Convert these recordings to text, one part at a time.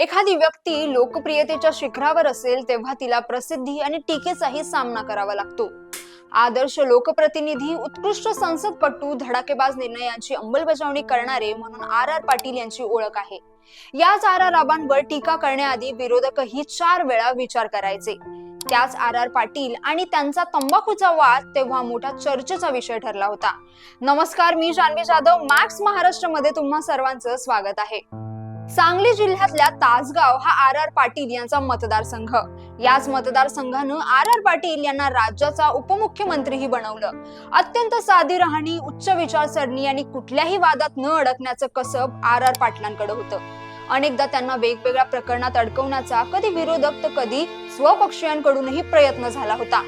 एखादी व्यक्ती लोकप्रियतेच्या शिखरावर असेल तेव्हा तिला प्रसिद्धी आणि टीकेचाही सामना करावा लागतो. आदर्श लोकप्रतिनिधी उत्कृष्ट संसदपटू धडाकेबाज निर्णयांची अंमलबजावणी करणारे म्हणून आर आर पाटील यांची ओळख आहे. याच आर आर राबांवर टीका करण्याआधी विरोधकही चार वेळा विचार करायचे. त्याच आर आर पाटील आणि त्यांचा तंबाखूचा वाद तेव्हा मोठा चर्चेचा विषय ठरला होता. नमस्कार मी जान्हवी जाधव मॅक्स महाराष्ट्रमध्ये तुम्हा सर्वांचं स्वागत आहे. सांगली जिल्ह्यातल्या तासगाव हा आर आर पाटील यांचा मतदारसंघ. याच मतदारसंघानं आर आर पाटील यांना राज्याचा उपमुख्यमंत्रीही बनवलं. अत्यंत साधी राहणी उच्च विचारसरणी आणि कुठल्याही वादात न अडकण्याचं कसब आर आर पाटलांकडे होतं. अनेकदा त्यांना वेगवेगळ्या प्रकरणात अडकवण्याचा कधी विरोधक तर कधी स्वपक्षीयांकडूनही प्रयत्न झाला होता.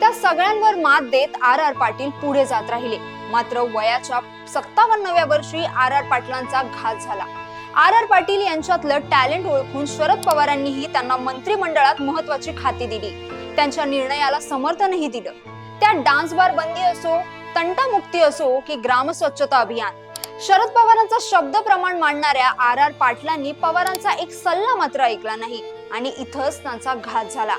त्या सगळ्यांवर मात देत आर आर पाटील पुढे जात राहिले. मात्र वयाच्या सत्तावन्नव्या वर्षी आर आर पाटलांचा घात झाला. आर आर पाटील यांच्यातलं टॅलेंट ओळखून शरद पवारांनीही त्यांना मंत्रिमंडळात महत्वाची खाती दिली. त्यांच्या निर्णयाला समर्थनही दिलं. त्या डान्स बार बंदी असो तंटामुक्ती असो की ग्राम स्वच्छता अभियान. शरद पवारांचा शब्द प्रमाण मांडणाऱ्या आर आर पाटलांनी पवारांचा एक सल्ला मात्र ऐकला नाही आणि इथंच त्यांचा घात झाला.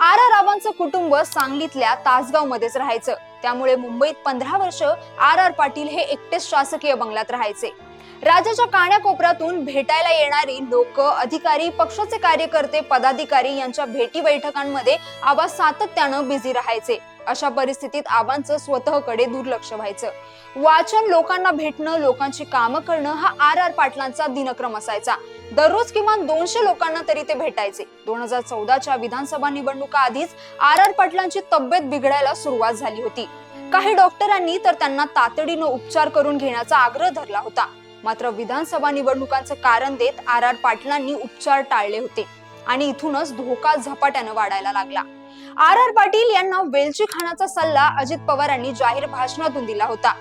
आर आर रावांचं कुटुंब सांगलीतल्या तासगाव मध्येच राहायचं. त्यामुळे मुंबईत पंधरा वर्ष आर आर पाटील हे एकटेच शासकीय बंगल्यात राहायचे. राज्याच्या काण्याकोपऱ्यातून भेटायला येणारी लोक अधिकारी पक्षाचे कार्यकर्ते पदाधिकारी यांच्या भेटी बैठकांमध्ये आबा सातत्यानं बिझी राहायचे. अशा परिस्थितीत आबांचं स्वतःकडे दुर्लक्ष व्हायचं. वाचन लोकांना भेटणं लोकांची कामं करणं हा आर आर पाटलांचा दिनक्रम असायचा. दररोज किमान दोनशे लोकांना तरी ते भेटायचे. दोन हजार चौदाच्या विधानसभा निवडणुका आधीच आर आर पाटलांची तब्येत बिघडायला सुरुवात झाली होती. काही डॉक्टरांनी तर त्यांना तातडीनं उपचार करून घेण्याचा आग्रह धरला होता. मात्र विधानसभा निवडणुकांचं कारण देत आर आर पाटलांनी उपचार टाळले होते आणि इथूनच धोका झपाट्यानं वाढायला लागला. आर आर पाटील यांना वेलची खाण्याचा सल्ला अजित पवारांनी जाहीर भाषणातून दिला होता.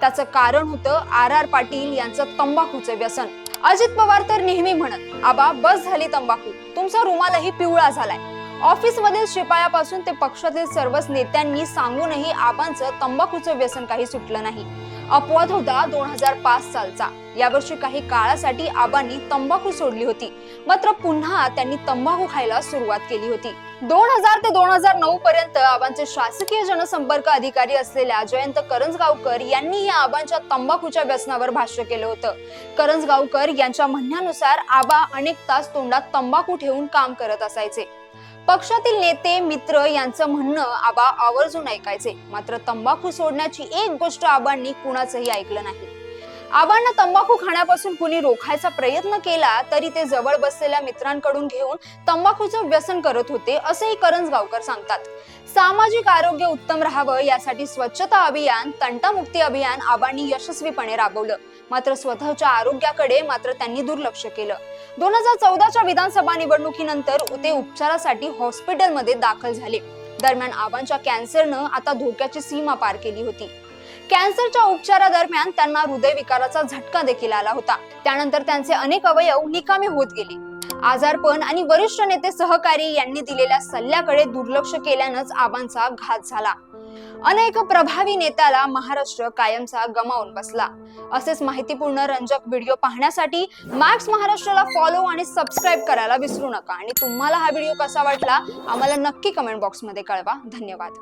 त्याचं कारण होतं आर आर पाटील यांचं तंबाखूचं व्यसन. अजित पवार तर नेहमी म्हणत आबा बस झाली तंबाखू. तुमचा रुमालही पिवळा झालाय. ऑफिसमधील शिपायापासून ते पक्षातील सर्वच नेत्यांनी सांगूनही आबांचं तंबाखूचं व्यसन काही सुटलं नाही. अपवाद होता दोन हजार पाच सालचा. यावर्षी काही काळासाठी आबांनी तंबाखू सोडली होती. मात्र पुन्हा त्यांनी तंबाखू खायला सुरुवात केली होती. दोन हजार ते दोन हजार नऊ पर्यंत आबांचे शासकीय जनसंपर्क अधिकारी असलेल्या जयंत करंजगावकर यांनी या आबांच्या तंबाखूच्या व्यसनावर भाष्य केलं होतं. करंजगावकर यांच्या म्हणण्यानुसार आबा अनेक तास तोंडात तंबाखू ठेवून काम करत असायचे. पक्षातील नेते मित्र यांचं म्हणणं आबा आवर्जून ऐकायचे. मात्र तंबाखू सोडण्याची एक गोष्ट आबांनी कुणाचंही ऐकलं नाही. आबांना तंबाखू खाण्यापासून कुणी रोखायचा प्रयत्न केला तरी ते जवळ बसलेल्या मित्रांकडून घेऊन तंबाखूचं व्यसन करत होते असेही करंजगावकर सांगतात. सामाजिक आरोग्य उत्तम राहावं यासाठी स्वच्छता अभियान तंटामुक्ती अभियान आबांनी यशस्वीपणे राबवलं. मात्र स्वतःच्या आरोग्याकडे मात्र त्यांनी दुर्लक्ष केलं. दोन हजार चौदाच्या विधानसभा निवडणुकीनंतर ते उपचारासाठी हॉस्पिटलमध्ये दाखल झाले. दरम्यान आबांच्या कॅन्सरनं आता धोक्याची सीमा पार केली होती. कॅन्सरच्या उपचारादरम्यान त्यांना हृदयविकाराचा झटका देखील आला होता. त्यानंतर त्यांचे अनेक अवयव निकामी होत गेले. आजारपण आणि वरिष्ठ नेते सहकारी यांनी दिलेल्या सल्ल्याकडे दुर्लक्ष केल्यानंच आबांचा घात झाला. अनेक प्रभावी नेत्याला महाराष्ट्र कायमचा गमावून बसला. असेच माहितीपूर्ण रंजक व्हिडिओ पाहण्यासाठी मॅक्स महाराष्ट्राला फॉलो आणि सबस्क्राईब करायला विसरू नका. आणि तुम्हाला हा व्हिडिओ कसा वाटला आम्हाला नक्की कमेंट बॉक्समध्ये कळवा. धन्यवाद.